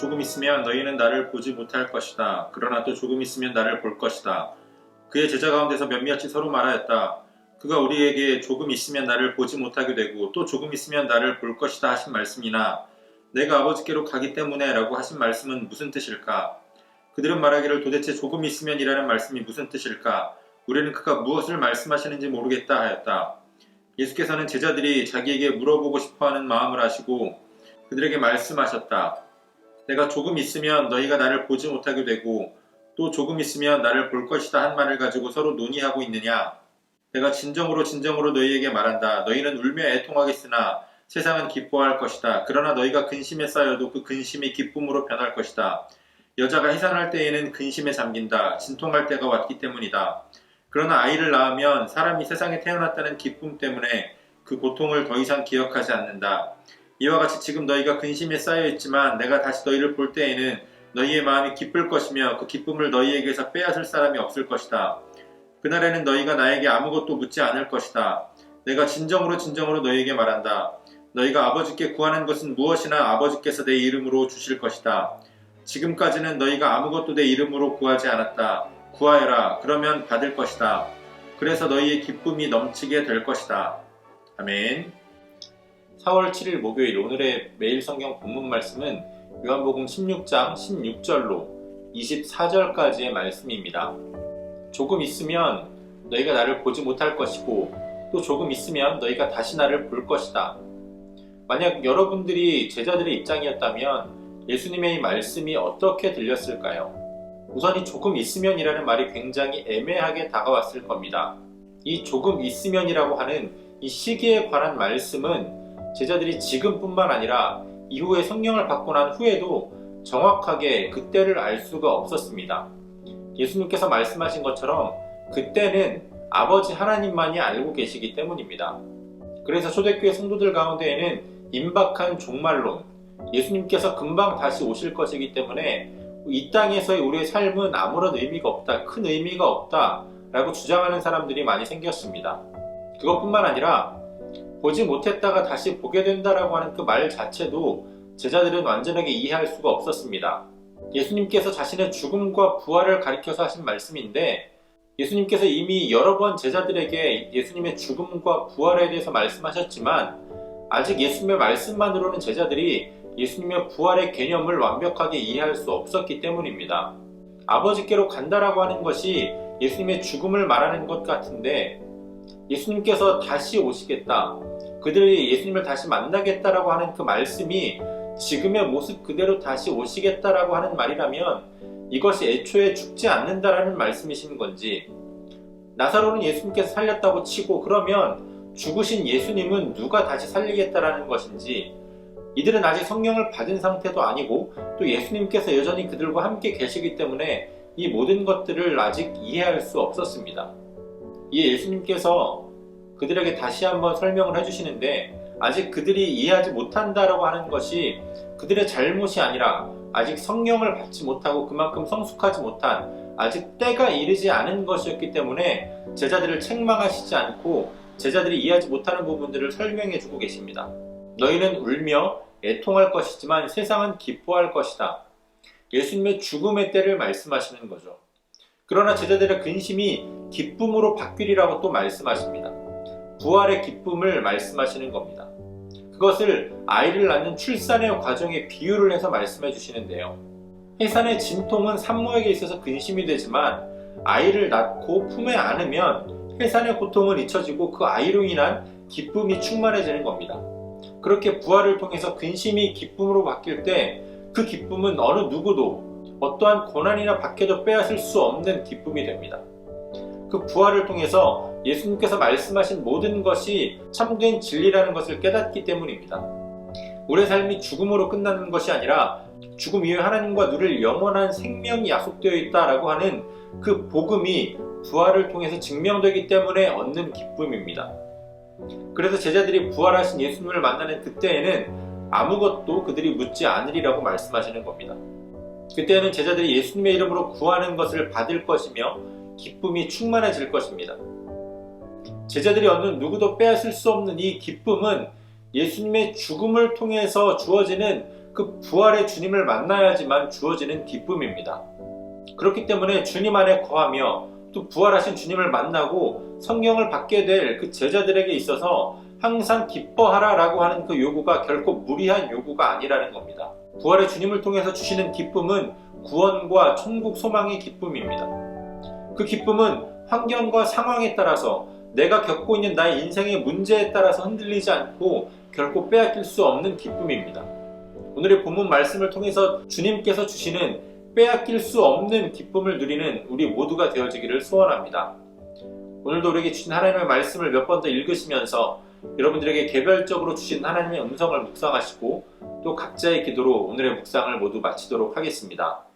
조금 있으면 너희는 나를 보지 못할 것이다. 그러나 또 조금 있으면 나를 볼 것이다. 그의 제자 가운데서 몇몇이 서로 말하였다. 그가 우리에게 조금 있으면 나를 보지 못하게 되고 또 조금 있으면 나를 볼 것이다 하신 말씀이나 내가 아버지께로 가기 때문에 라고 하신 말씀은 무슨 뜻일까? 그들은 말하기를 도대체 조금 있으면 이라는 말씀이 무슨 뜻일까? 우리는 그가 무엇을 말씀하시는지 모르겠다 하였다. 예수께서는 제자들이 자기에게 물어보고 싶어 하는 마음을 아시고 그들에게 말씀하셨다. 내가 조금 있으면 너희가 나를 보지 못하게 되고 또 조금 있으면 나를 볼 것이다 한 말을 가지고 서로 논의하고 있느냐? 내가 진정으로 진정으로 너희에게 말한다. 너희는 울며 애통하겠으나 세상은 기뻐할 것이다. 그러나 너희가 근심에 쌓여도 그 근심이 기쁨으로 변할 것이다. 여자가 해산할 때에는 근심에 잠긴다. 진통할 때가 왔기 때문이다. 그러나 아이를 낳으면 사람이 세상에 태어났다는 기쁨 때문에 그 고통을 더 이상 기억하지 않는다. 이와 같이 지금 너희가 근심에 쌓여 있지만 내가 다시 너희를 볼 때에는 너희의 마음이 기쁠 것이며 그 기쁨을 너희에게서 빼앗을 사람이 없을 것이다. 그날에는 너희가 나에게 아무것도 묻지 않을 것이다. 내가 진정으로 진정으로 너희에게 말한다. 너희가 아버지께 구하는 것은 무엇이나 아버지께서 내 이름으로 주실 것이다. 지금까지는 너희가 아무것도 내 이름으로 구하지 않았다. 구하여라. 그러면 받을 것이다. 그래서 너희의 기쁨이 넘치게 될 것이다. 아멘. 4월 7일 목요일 오늘의 매일 성경 본문 말씀은 요한복음 16장 16절로 24절까지의 말씀입니다. 조금 있으면 너희가 나를 보지 못할 것이고 또 조금 있으면 너희가 다시 나를 볼 것이다. 만약 여러분들이 제자들의 입장이었다면 예수님의 이 말씀이 어떻게 들렸을까요? 우선 이 조금 있으면이라는 말이 굉장히 애매하게 다가왔을 겁니다. 이 조금 있으면이라고 하는 이 시기에 관한 말씀은 제자들이 지금뿐만 아니라 이후에 성령을 받고 난 후에도 정확하게 그때를 알 수가 없었습니다. 예수님께서 말씀하신 것처럼 그때는 아버지 하나님만이 알고 계시기 때문입니다. 그래서 초대교회 성도들 가운데에는 임박한 종말론, 예수님께서 금방 다시 오실 것이기 때문에 이 땅에서의 우리의 삶은 아무런 의미가 없다, 큰 의미가 없다, 라고 주장하는 사람들이 많이 생겼습니다. 그것뿐만 아니라 보지 못했다가 다시 보게 된다라고 하는 그 말 자체도 제자들은 완전하게 이해할 수가 없었습니다. 예수님께서 자신의 죽음과 부활을 가리켜서 하신 말씀인데 예수님께서 이미 여러 번 제자들에게 예수님의 죽음과 부활에 대해서 말씀하셨지만 아직 예수님의 말씀만으로는 제자들이 예수님의 부활의 개념을 완벽하게 이해할 수 없었기 때문입니다. 아버지께로 간다라고 하는 것이 예수님의 죽음을 말하는 것 같은데 예수님께서 다시 오시겠다. 그들이 예수님을 다시 만나겠다라고 하는 그 말씀이 지금의 모습 그대로 다시 오시겠다라고 하는 말이라면 이것이 애초에 죽지 않는다라는 말씀이신 건지 나사로는 예수님께서 살렸다고 치고 그러면 죽으신 예수님은 누가 다시 살리겠다라는 것인지 이들은 아직 성령을 받은 상태도 아니고 또 예수님께서 여전히 그들과 함께 계시기 때문에 이 모든 것들을 아직 이해할 수 없었습니다. 이에 예수님께서 그들에게 다시 한번 설명을 해주시는데 아직 그들이 이해하지 못한다라고 하는 것이 그들의 잘못이 아니라 아직 성령을 받지 못하고 그만큼 성숙하지 못한 아직 때가 이르지 않은 것이었기 때문에 제자들을 책망하시지 않고 제자들이 이해하지 못하는 부분들을 설명해 주고 계십니다. 너희는 울며 애통할 것이지만 세상은 기뻐할 것이다. 예수님의 죽음의 때를 말씀하시는 거죠. 그러나 제자들의 근심이 기쁨으로 바뀌리라고 또 말씀하십니다. 부활의 기쁨을 말씀하시는 겁니다. 그것을 아이를 낳는 출산의 과정에 비유를 해서 말씀해 주시는데요. 해산의 진통은 산모에게 있어서 근심이 되지만 아이를 낳고 품에 안으면 해산의 고통은 잊혀지고 그 아이로 인한 기쁨이 충만해지는 겁니다. 그렇게 부활을 통해서 근심이 기쁨으로 바뀔 때 그 기쁨은 어느 누구도 어떠한 고난이나 박해도 빼앗을 수 없는 기쁨이 됩니다. 그 부활을 통해서 예수님께서 말씀하신 모든 것이 참된 진리라는 것을 깨닫기 때문입니다. 우리의 삶이 죽음으로 끝나는 것이 아니라 죽음 이후에 하나님과 누릴 영원한 생명이 약속되어 있다라고 하는 그 복음이 부활을 통해서 증명되기 때문에 얻는 기쁨입니다. 그래서 제자들이 부활하신 예수님을 만나는 그때에는 아무것도 그들이 묻지 않으리라고 말씀하시는 겁니다. 그때는 제자들이 예수님의 이름으로 구하는 것을 받을 것이며 기쁨이 충만해질 것입니다. 제자들이 얻는 누구도 빼앗을 수 없는 이 기쁨은 예수님의 죽음을 통해서 주어지는 그 부활의 주님을 만나야지만 주어지는 기쁨입니다. 그렇기 때문에 주님 안에 거하며 또 부활하신 주님을 만나고 성령을 받게 될 그 제자들에게 있어서 항상 기뻐하라 라고 하는 그 요구가 결코 무리한 요구가 아니라는 겁니다. 부활의 주님을 통해서 주시는 기쁨은 구원과 천국 소망의 기쁨입니다. 그 기쁨은 환경과 상황에 따라서 내가 겪고 있는 나의 인생의 문제에 따라서 흔들리지 않고 결코 빼앗길 수 없는 기쁨입니다. 오늘의 본문 말씀을 통해서 주님께서 주시는 빼앗길 수 없는 기쁨을 누리는 우리 모두가 되어지기를 소원합니다. 오늘도 우리에게 주신 하나님의 말씀을 몇 번 더 읽으시면서 여러분들에게 개별적으로 주신 하나님의 음성을 묵상하시고 또 각자의 기도로 오늘의 묵상을 모두 마치도록 하겠습니다.